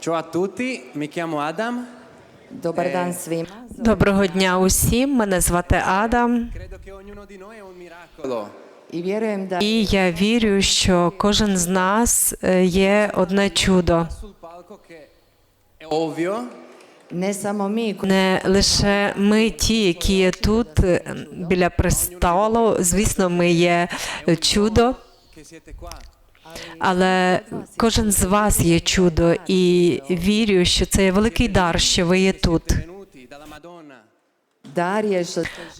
Ciao a tutti, mi chiamo Adam. Dobar dan svima. Доброго дня усім. Мене звати Адам, і я вірю, що кожен з нас е, є одне чудо. Не лише ми, ті, які є тут е, біля престолу. Звісно, ми є е, чудо. Але кожен з вас є чудо, і вірю, що це є великий дар, що ви є тут.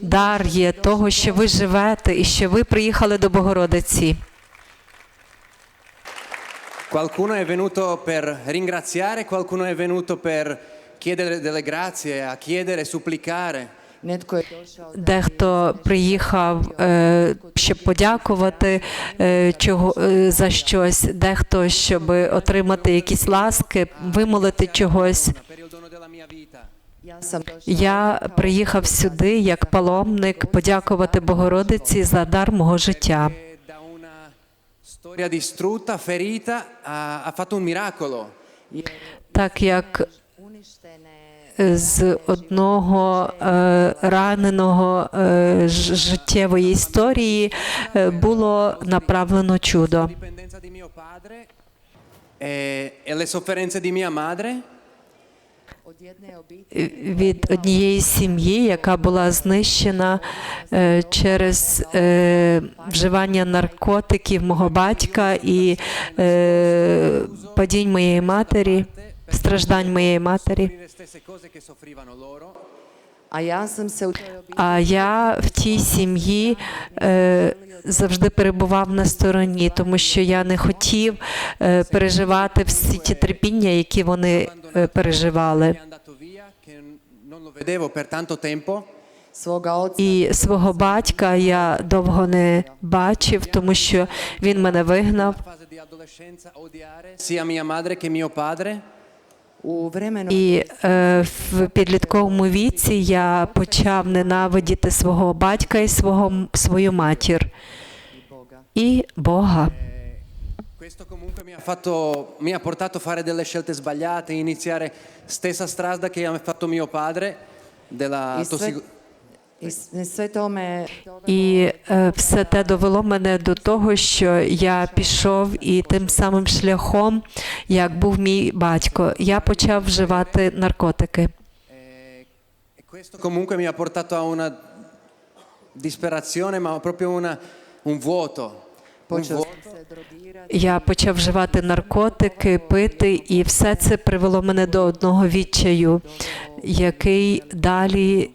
Дар є того, що ви живете, і що ви приїхали до Богородиці. Qualcuno è venuto per ringraziare, qualcuno è venuto per chiedere delle grazie, a chiedere, supplicare. Дехто приїхав, е, щоб подякувати е, чого, е, за щось, дехто, щоб отримати якісь ласки, вимолити чогось. Я приїхав сюди як паломник подякувати Богородиці за дар мого життя. Da una storia distrutta, ferita, ha, ha fatto un miracolo. Так як з одного е, раненого е, життєвої історії е, було направлено чудо. від однієї сім'ї, яка була знищена через вживання наркотиків мого батька і падінь моєї матері, страждань моєї матері. А я в тій сім'ї е, завжди перебував на стороні, тому що я не хотів е, переживати всі ті терпіння, які вони е, переживали. І свого батька я довго не бачив, тому що він мене вигнав. І е, в підлітковому віці я почав ненавидіти свого батька і свого свою матір і Бога. Questo comunque mi ha, fatto, mi ha portato a fare delle scelte sbagliate, iniziare stessa strada che ha fatto mio padre, della I І е, все те довело мене до того, що я пішов і тим самим шляхом, як був мій батько, я почав вживати наркотики. Comunque mi ha portato a una disperazione, ma proprio una- un vuoto. Я почав вживати наркотики, пити, і все це привело мене до одного відчаю, який далі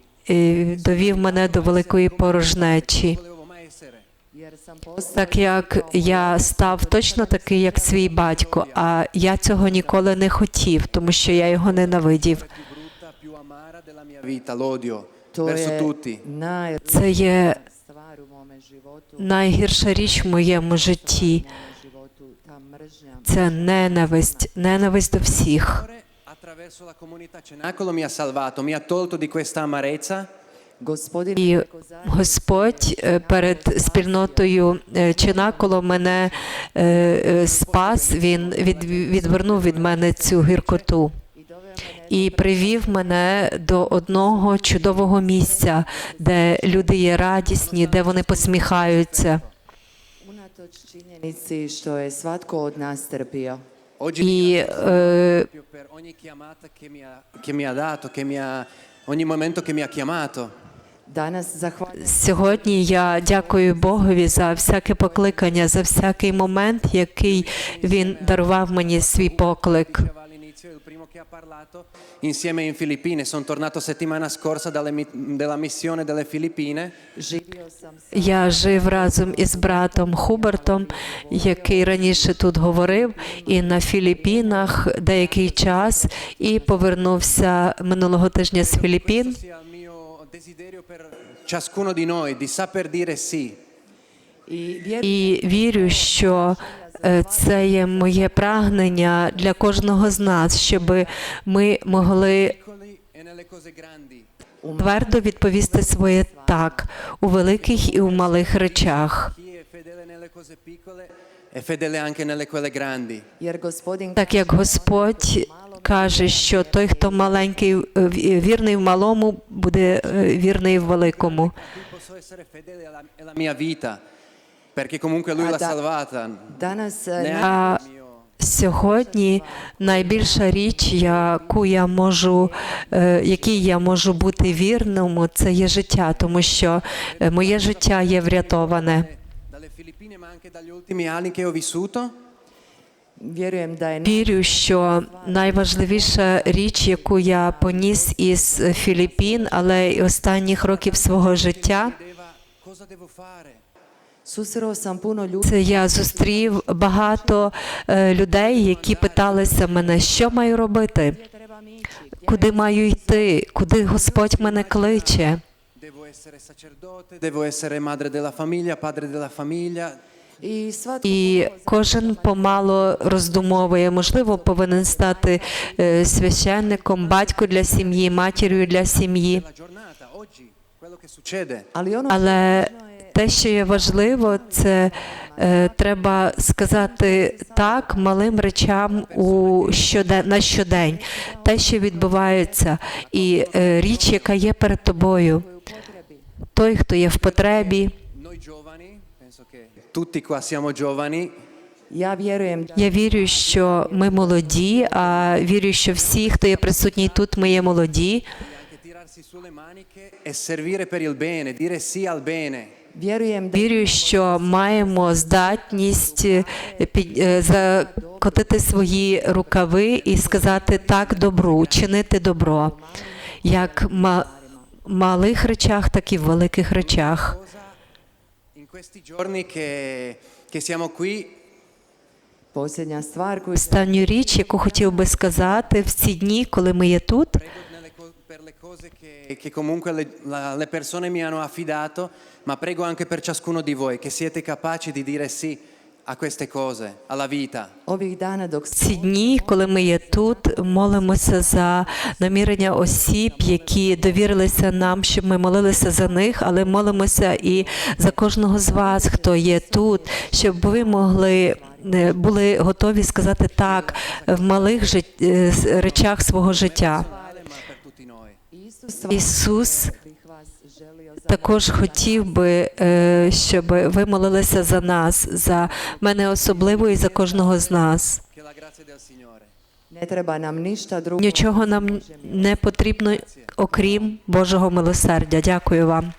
довів мене до великої порожнечі. Так як я став точно такий, як свій батько, а я цього ніколи не хотів, тому що я його ненавидів. Це є найгірша річ в моєму житті. Це ненависть, ненависть до всіх. Attraverso la comunità Cenacolo mi ha salvato, mi ha tolto di questa amarezza І Господь е, перед спільнотою е, Чинаколо мене е, е, спас. Він від, відвернув від мене цю гіркоту і привів мене до одного чудового місця, де люди є радісні, де вони посміхаються. unatoč činjenici što je svatko od nas trpio. І е, proprio per ogni chiamata che mi, ha, che mi ha dato, che mi ha, ogni momento che mi ha chiamato. Danas zahvaljujem Сьогодні я дякую Богові за всяке покликання, за всякий момент, який він дарував мені свій поклик. Che ha parlato insieme in Filippine. Sono tornato settimana scorsa dalla missione delle Filippine. Я жив разом із братом Хубертом, який раніше тут говорив, і на Філіппінах деякий час, і повернувся минулого тижня з Філіппін. Ciascuno di noi, di saper dire sì. І вірю, що е, це є моє прагнення для кожного з нас, щоб ми могли твердо відповісти своє так у великих і у малих речах. Так як Господь каже, що той, хто маленький, е, вірний в малому, буде е, вірний в великому. Perché comunque lui l'ha salvata. danas А сьогодні найбільша річ, яку я можу, е, якій я можу бути вірному, це є життя, тому що е, моє життя є врятоване. Вірю, що найважливіша річ, яку я поніс із Філіппін, але й останніх років свого життя, це я зустрів багато е, людей, які питалися мене, що маю робити, куди маю йти, куди Господь мене кличе. І кожен помало роздумовує, можливо, повинен стати е, священником, батько для сім'ї, матір'ю для сім'ї. Але те, що є важливо, це е, треба сказати так малим речам у щоден, на щодень, те, що відбувається, і е, річ, яка є перед тобою. Той, хто є в потребі. Я вірю, що ми молоді, а вірю, що всі, хто є присутній тут, ми є молоді. e servire per il bene, dire sì al bene. Вірю, що маємо здатність е, е, закотити свої рукави і сказати так добру, чинити добро, як ма- малих речах, так і в великих речах. Останню річ, яку хотів би сказати в ці дні, коли ми є тут, prego nelle co- per le cose che, che comunque le, la- le persone mi hanno affidato, ma prego anche per ciascuno di voi che siete capaci di dire sì a queste cose, alla vita. ці дні, коли ми є тут, молимося за намірення осіб, які довірилися нам, щоб ми молилися за них, але молимося і за кожного з вас, хто є тут, щоб ви могли е, були готові сказати так в малих жит- е, речах свого життя. Male, ma per tutti noi. Isus Ісус також хотів би, е, щоб ви молилися за нас, за мене особливо і за кожного з нас. Нічого нам не потрібно, окрім Божого милосердя. Дякую вам.